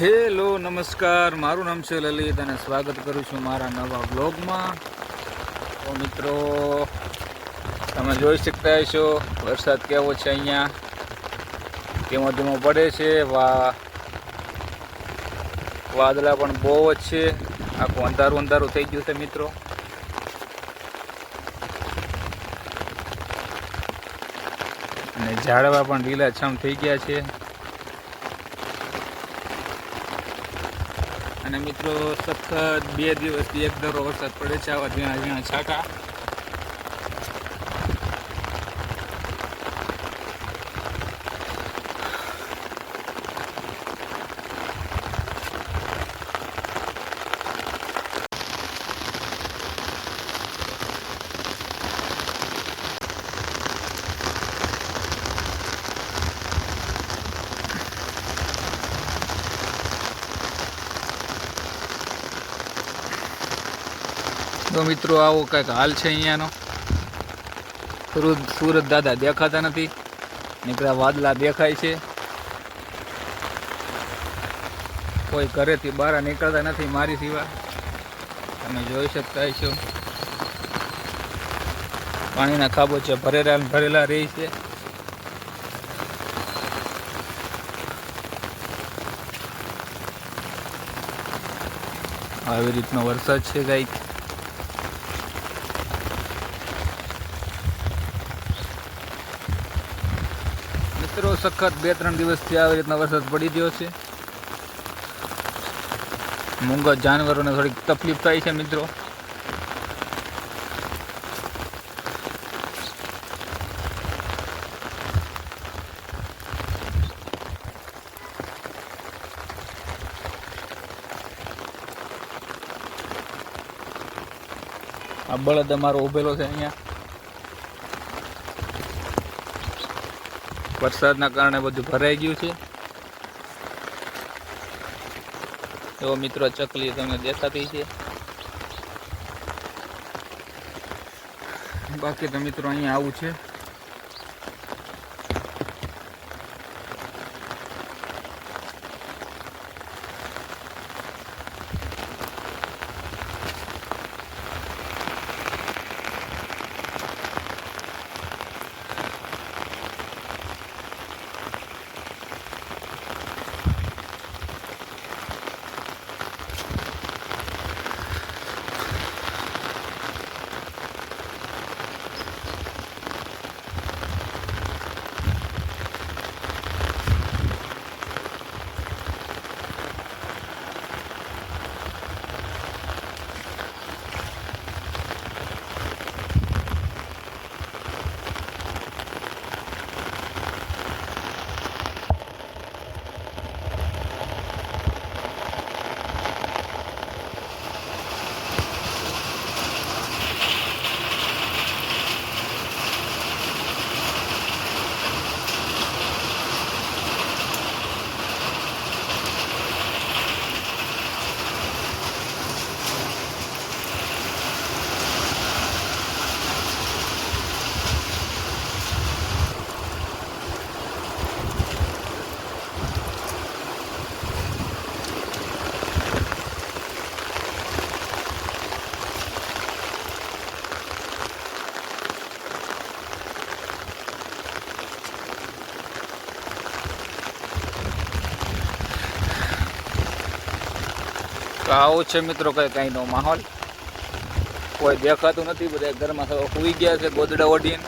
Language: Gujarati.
હેલો, નમસ્કાર. મારું નામ છે લલિત અને સ્વાગત કરું છું મારા નવા બ્લોગમાં તો મિત્રો, તમે જોઈ શકતા હશો, વરસાદ કેવો છે અહીંયા? ધીમો ધીમો પડે છે. વા, વાદળા પણ બહુ જ છે. આખું અંધારું અંધારું થઈ ગયું છે મિત્રો. અને ઝાડવા પણ લીલાછમ થઈ ગયા છે. અને મિત્રો સખત બે દિવસથી એક ધારો વરસાદ પડે છે. આવા ઝીણા ઝીણા છાંટા. તો મિત્રો આવો કંઈક હાલ છે અહીંયાનો. સુરત દાદા દેખાતા નથી. નીકળ્યા વાદળા દેખાય છે. કોઈ ઘરેથી બહાર નીકળતા નથી મારી સિવાય. તમે જોઈ શકતા છો પાણીના ખાબોચિયા ભરેલા ભરેલા રહે છે. આવી રીતનો વરસાદ છે કંઈક મિત્રો, સખત બે ત્રણ દિવસથી આવી રીતના વરસાદ પડી રહ્યો છે. મૂંગા જાનવરોને થોડીક તકલીફ થાય છે, મિત્રો. આ બળદ અમારો ઉભેલો છે અહીંયા. વરસાદના કારણે બધું ભરાઈ ગયું છે. એવો મિત્રો, ચકલી તમને દેખાતી છે. બાકી તો મિત્રો, અહીંયા આવું છે. તો આવું છે મિત્રો કંઈ નો માહોલ. કોઈ દેખાતું નથી, બધા ઘરમાં સૂઈ ગયા છે, ગોદડા ઓઢીને.